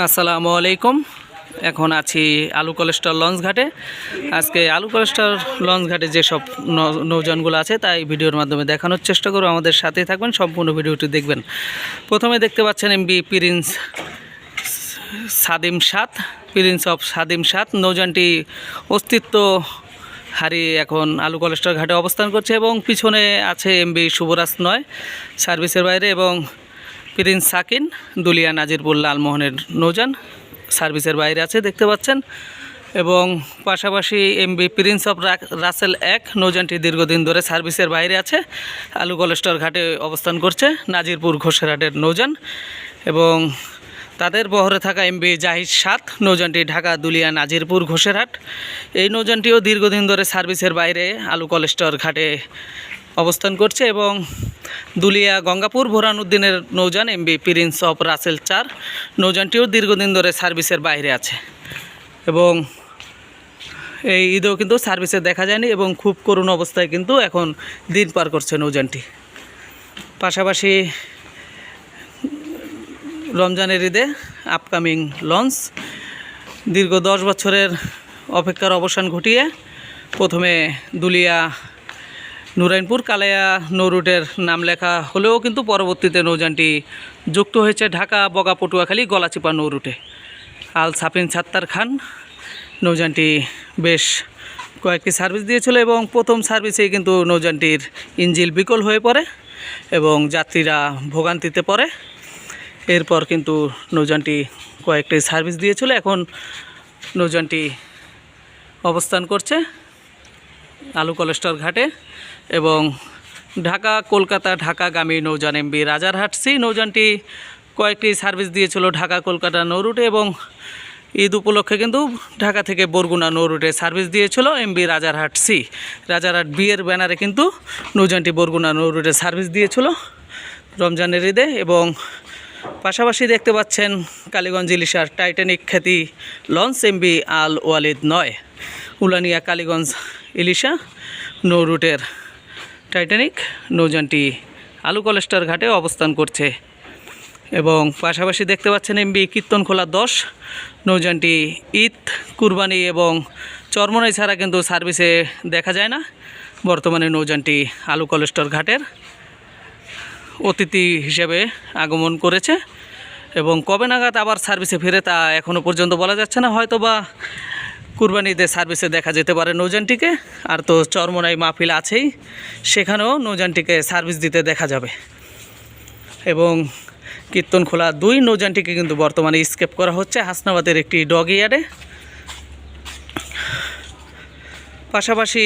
আসসালামু আলাইকুম। এখন আছি আলু কলেস্টর লঞ্চ ঘাটে। আজকে আলু কলেস্টর লঞ্চ ঘাটে যেসব নৌ- নৌযানগুলো আছে, তাই ভিডিওর মাধ্যমে দেখানোর চেষ্টা করব। আমাদের সাথেই থাকবেন, সম্পূর্ণ ভিডিওটি দেখবেন। প্রথমে দেখতে পাচ্ছেন এমবি প্রিন্স সাদিম সাত, প্রিন্স অফ সাদিম সাত। নৌযানটি অস্তিত্ব হারিয়ে এখন আলু কলেস্টর ঘাটে অবস্থান করছে এবং পিছনে আছে এমবি শুভরাজ নয় সার্ভিসের বাইরে এবং প্রিন্স সাকিন, দুলিয়া নাজিরপুর লালমোহনের নৌযান সার্ভিসের বাইরে আছে, দেখতে পাচ্ছেন। এবং পাশাপাশি এমবি প্রিন্স অফ রাসেল এক নৌযানটি দীর্ঘদিন ধরে সার্ভিসের বাইরে আছে। আলু কলেস্টর ঘাটে অবস্থান করছে, নাজিরপুর ঘোষেরহাটের নৌযান এবং তাদের বহরে থাকা এমবি জাহিদ সাত নৌযানটি ঢাকা, দুলিয়া, নাজিরপুর, ঘোষেরহাট। এই নৌযানটিও দীর্ঘদিন ধরে সার্ভিসের বাইরে আলু কলেস্টর ঘাটে অবস্থান করছে এবং দুলিয়া, গঙ্গাপুর, ভোরানুদ্দিনের নৌযান এমবি প্রিন্স অফ রাসেল চার নৌযানটিও দীর্ঘদিন ধরে সার্ভিসের বাইরে আছে। এবং এই ঈদেও কিন্তু সার্ভিসে দেখা যায়নি এবং খুব করুণ অবস্থায় কিন্তু এখন দিন পার করছে নৌযানটি। পাশাপাশি রমজানের ঈদে আপকামিং লঞ্চ। দীর্ঘ দশ বছরের অপেক্ষার অবসান ঘটিয়ে প্রথমে দুলিয়া নুরাইনপুর কালায়া নৌরুটের নাম লেখা হলেও কিন্তু পরবর্তীতে নৌযানটি যুক্ত হয়েছে ঢাকা, বগা, পটুয়াখালী, গলাচিপা নৌরুটে। আল সাফিন ছাত্তার খান নৌযানটি বেশ কয়েকটি সার্ভিস দিয়েছিল এবং প্রথম সার্ভিসেই কিন্তু নৌযানটির ইঞ্জিল বিকল হয়ে পড়ে এবং যাত্রীরা ভোগান্তিতে পড়ে। এরপর কিন্তু নৌযানটি কয়েকটি সার্ভিস দিয়েছিল। এখন নৌযানটি অবস্থান করছে। আলু কলেস্টর ঘাটে এবং ঢাকা, কলকাতা, ঢাকাগামী নৌযান এমবি রাজারহাট সি নৌযানটি কয়েকটি সার্ভিস দিয়েছিল ঢাকা, কলকাতা নৌ নৌরুটে এবং ঈদ উপলক্ষে কিন্তু ঢাকা থেকে বরগুনা নৌরুটে সার্ভিস দিয়েছিল MB Rajarhat C. Rajarhat B এর ব্যানারে কিন্তু নৌযানটি বরগুনা নৌরুটে সার্ভিস দিয়েছিল রমজানের ঈদে এবং পাশাপাশি দেখতে পাচ্ছেন কালীগঞ্জ ইলিশার টাইটানিক খ্যাতি লঞ্চ এমবি আল ওয়ালিদ নয়। উলানিয়া কালীগঞ্জ ইলিশা, নৌ রুটের টাইটানিক নৌযানটি আলু কলেস্টার ঘাটে অবস্থান করছে। এবং পাশাপাশি দেখতে পাচ্ছেন এমবি কীর্তনখোলা দশ নৌযানটি ঈদ, কুরবানি এবং চরমনাই ছাড়া কিন্তু সার্ভিসে দেখা যায় না। বর্তমানে নৌযানটি আলু কলেস্টর ঘাটের অতিথি হিসেবে আগমন করেছে। এবং কবে নাগাদ আবার সার্ভিসে ফিরে তা এখনও পর্যন্ত বলা যাচ্ছে না। হয়তো বা কুরবানিতে সার্ভিসে দেখা যেতে পারে নৌজানটিকে আর তো চরমনাই মাহফিল আছেই, সেখানেও নৌযানটিকে সার্ভিস দিতে দেখা যাবে। এবং কীর্তনখোলা দুই নৌজানটিকে কিন্তু বর্তমানে স্কেপ করা হচ্ছে। হাসনাবাদের একটি ডগ ইয়ার্ডে। পাশাপাশি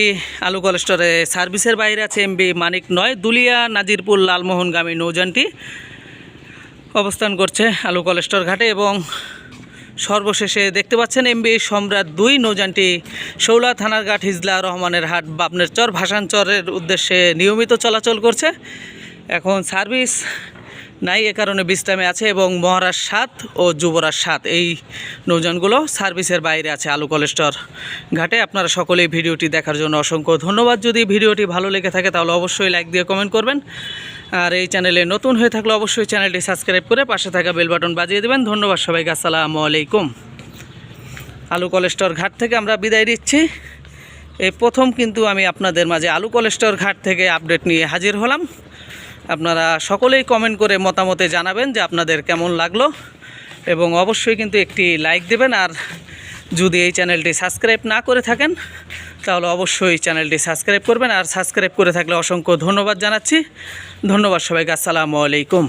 আলু কলেস্টরে সার্ভিসের বাইরে আছে এমবি মানিক নয়, দুলিয়া, নাজিরপুর, লালমোহনগামী নৌযানটি। অবস্থান করছে আলু কলেস্টর ঘাটে এবং সর্বশেষে দেখতে পাচ্ছেন এমবি সম্রাট দুই নৌযানটি শৌলা থানার ঘাট হিজলা রহমানের হাট বাপনের চর ভাসানচরের উদ্দেশ্যে নিয়মিত চলাচল করছে। এখন সার্ভিস নাই, এ কারণে বিশ্রামে আছে এবং মহারাজ সাত ও যুবরাজ সাত এই নৌযানগুলো সার্ভিসের বাইরে আছে আলু কলেস্টর ঘাটে। আপনারা সকলেই ভিডিওটি দেখার জন্য অসংখ্য ধন্যবাদ। যদি ভিডিওটি ভালো লেগে থাকে, তাহলে অবশ্যই লাইক দিয়ে কমেন্ট করবেন। আর এই চ্যানেলে নতুন হয়ে থাকলে অবশ্যই চ্যানেলটি সাবস্ক্রাইব করে পাশে থাকা বেল বাটন বাজিয়ে দেবেন। ধন্যবাদ সবাইকে, আসসালামু আলাইকুম। আলু কলেস্টর ঘাট থেকে আমরা বিদায় দিচ্ছি এই প্রথম কিন্তু আমি আপনাদের মাঝে আলু কলেস্টর ঘাট থেকে আপডেট নিয়ে হাজির হলাম। আপনারা সকলেই কমেন্ট করে মতামতে জানাবেন যে আপনাদের কেমন লাগল। এবং অবশ্যই কিন্তু একটি লাইক দেবেন, আর যদি এই চ্যানেলটি সাবস্ক্রাইব না করে থাকেন, তাহলে অবশ্যই চ্যানেলটি সাবস্ক্রাইব করবেন। আর সাবস্ক্রাইব করে থাকলে অসংখ্য ধন্যবাদ জানাচ্ছি। ধন্যবাদ সবাইকে, আসসালামু আলাইকুম।